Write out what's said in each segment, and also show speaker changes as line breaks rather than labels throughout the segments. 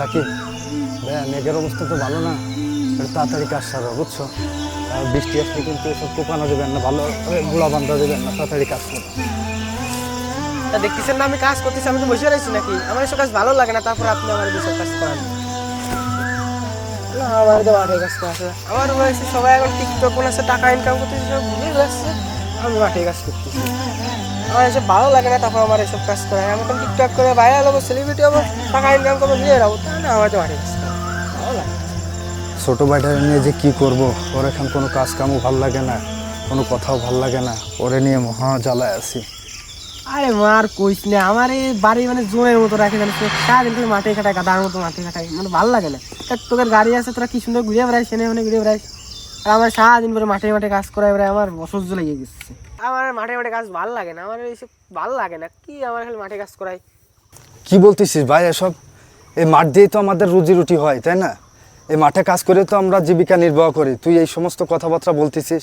সাকিব ভাইয়া মেঘের অবস্থা তো ভালো না। একটু তাড়াতাড়ি কাজ সারো বুঝছ? বৃষ্টি আসলে কিন্তু এসব কোপানো দেবেন না ভালো গুলা বান্ধা দেবেন না তাড়াতাড়ি কাজ করো।
তা দেখতেছেন না আমি কাজ করতেছি আমি তো বসে রয়েছি নাকি? আমার এসব কাজ ভালো লাগে না তারপর আপনি আমার এসব কাজ করান। আমার তো মাঠে কাজ করা আছে। আমার বয়সে সবাই এখন টিকটক বানাচ্ছে টাকা ইনকাম করতেছে সব ঘুরে বেড়াচ্ছে আমি মাঠে কাজ করতেছি। আমার এসব ভালো লাগে না তারপর আমার এসব কাজ করা আমি তো টিকটক করে ভাইরাল হব সেলিব্রিটি হব টাকা ইনকাম করব নিয়ে যাব তা না আমার তো করা ভালো লাগে
ছোট ভাইটা নিয়ে যে কি করব? ওর এখন কোনো কাজ কামও ভালো লাগে না কোনো কথাও ভালো লাগে না। ওরে নিয়ে মহা জ্বালায় আছি।
আরে মার কইস না আমার এই বাড়ি মানে জোনের মতো রাখে জানিস সারাদিন তুই মাঠে খাটাই গাদার মতো মাঠে খাটাই মানে ভালো লাগে না। তা তোদের গাড়ি আছে তোরা কি সুন্দর ঘুরে বেড়াই সেনে ওখানে ঘুরে বেড়াই আর আমার সারাদিন পরে মাঠে মাঠে কাজ করাই বেড়াই আমার অসহ্য লেগে গেছে। আমার মাঠে মাঠে কাজ ভালো লাগে না আমার এইসব ভালো লাগে না কি আমার খালি মাঠে কাজ করাই?
কি বলতেছিস ভাই এসব? এই মাঠ দিয়েই তো আমাদের রুজি রুটি হয় তাই না? এই মাঠে কাজ করে তো আমরা জীবিকা নির্বাহ করি তুই এই সমস্ত কথাবার্তা বলতেছিস।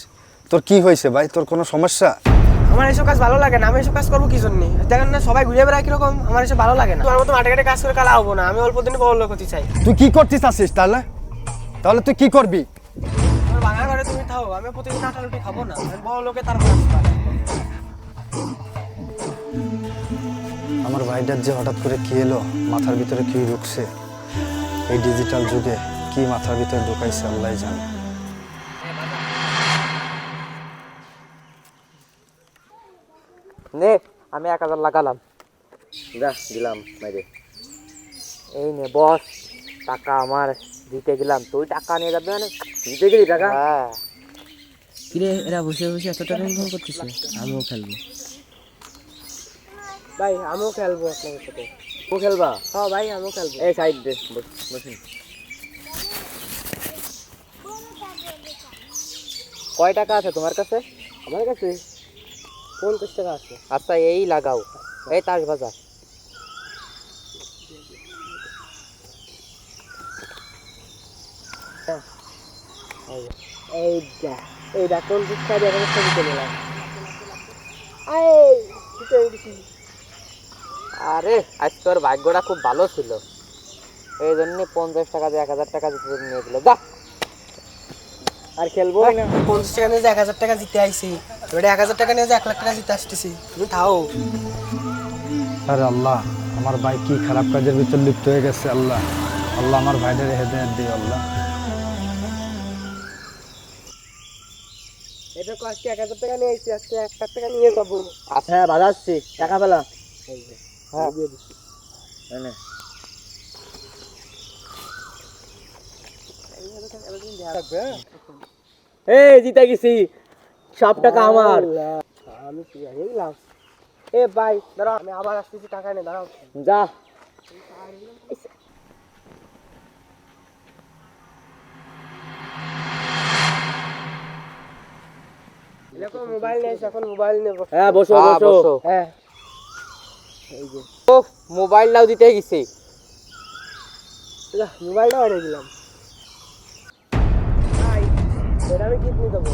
তোর কি হয়েছে ভাই? তোর কোনো সমস্যা?
আমার এইসব কাজ ভালো লাগে না আমি এইসব কাজ করব কি জন্য? দেখেন না সবাই ঘুরে বেড়ায় কীরকম আমার এসব ভালো লাগে না। তোমার মতো মাঠে ঘাটে কাজ করে কালা হব না আমি অল্প দিনে বড় লোক হতে চাই।
তুই কি করতে চাচ্ছিস তাহলে? তাহলে তুই কি করবি?
আমি প্রতিদিন আটা রুটি খাব না আমি বড় লোকে তারপর আসতে
আমার ভাইটার যে হঠাৎ করে কি এলো মাথার ভিতরে কি ঢুকছে এই ডিজিটাল যুগে কি মাথার ভিতরে ঢুকাইছে আল্লাহ জানে।
নে আমি এক হাজার লাগালাম। যা দিলাম বাইরে এই নে বস টাকা আমার দিতে গেলাম। তুই টাকা নিয়ে যাবে মানে? দিতে গেলি টাকা? হ্যাঁ।
কিরে এরা বসে বসে এত টাকা ইনকাম করতেছে? আমিও খেলব। ভাই আমিও খেলব আপনাদের সাথে।
ও খেলবা?
হ্যাঁ ভাই আমিও খেলব।
এই সাইড দে বস- বসুন। কয় টাকা আছে তোমার কাছে?
আমার কাছে পঞ্চাশ টাকা আছে।
আচ্ছা এই লাগাও। এই তাস বাজার
এই যা এই দেখ টাকা দিয়ে একটা ছবি তুলে নিলাম
আরে আজ তোর ভাগ্যটা খুব ভালো ছিল। এই জন্য পঞ্চাশ টাকা দিয়ে এক হাজার টাকা দিতে নিয়ে গেলো। যা।
আর খেলব না। পঞ্চাশ টাকা নিয়ে এক হাজার টাকা জিতে আইছি এবারে এক হাজার টাকা নিয়ে এক লাখ টাকা জিতে আসতেছি তুমি থাও।
আরে আল্লাহ আমার ভাই কি খারাপ কাজের ভিতর লিপ্ত হয়ে গেছে আল্লাহ। আল্লাহ আমার ভাইদের হেদায়ত দিও আল্লাহ।
এটা আজকে এক হাজার টাকা নিয়ে আইছি আজকে এক লাখ টাকা নিয়ে যাব।
আচ্ছা হ্যাঁ টাকা
হ্যাঁ। দিয়ে দিচ্ছি।
এনে। এই জিতে গেছি। সব টাকা আমার।
আমি এ ভাই দাঁড়াও আমি আবার আসতেছি টাকা এনে দাঁড়াও।
যা।
দেখো মোবাইল নিয়ে এখন মোবাইল নেব।
হ্যাঁ বসো বসো।
হ্যাঁ।
ও মোবাইলটাও দিতে গেছি।
মোবাইলটাও এনে দিলাম। এটা আমি কিডনি দেবো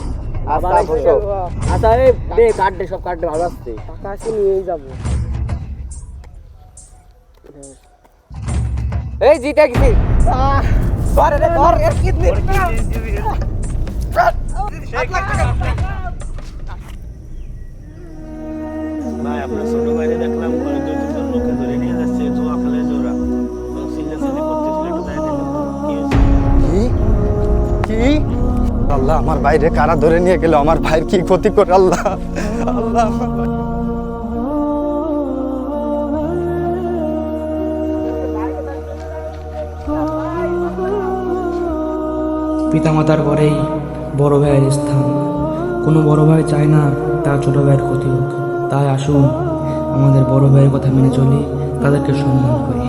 আচ্ছা
আবার
বসো।
যাব।
আচ্ছা দে কার্ড দে সব কার্ড দে ভালো আসছে
টাকা আসে নিয়েই যাব।
এই জিতে গেছি।
ধর রে ধর। এর কিডনি
ভাই ছোট দেখলাম দুই লোকে ধরে নিয়ে যাচ্ছে জোয়া জোরা কি
আল্লাহ আমার বাইরে কারা ধরে নিয়ে গেল? আমার ভাইয়ের কি ক্ষতি করে? আল্লাহ আল্লাহ
পিতামাতার পরেই বড় ভাইয়ের স্থান। কোনো বড় ভাই চায় না তার ছোট ভাইয়ের ক্ষতি হোক। তাই আসুন আমাদের বড় ভাইয়ের কথা মেনে চলি তাদেরকে সম্মান করি।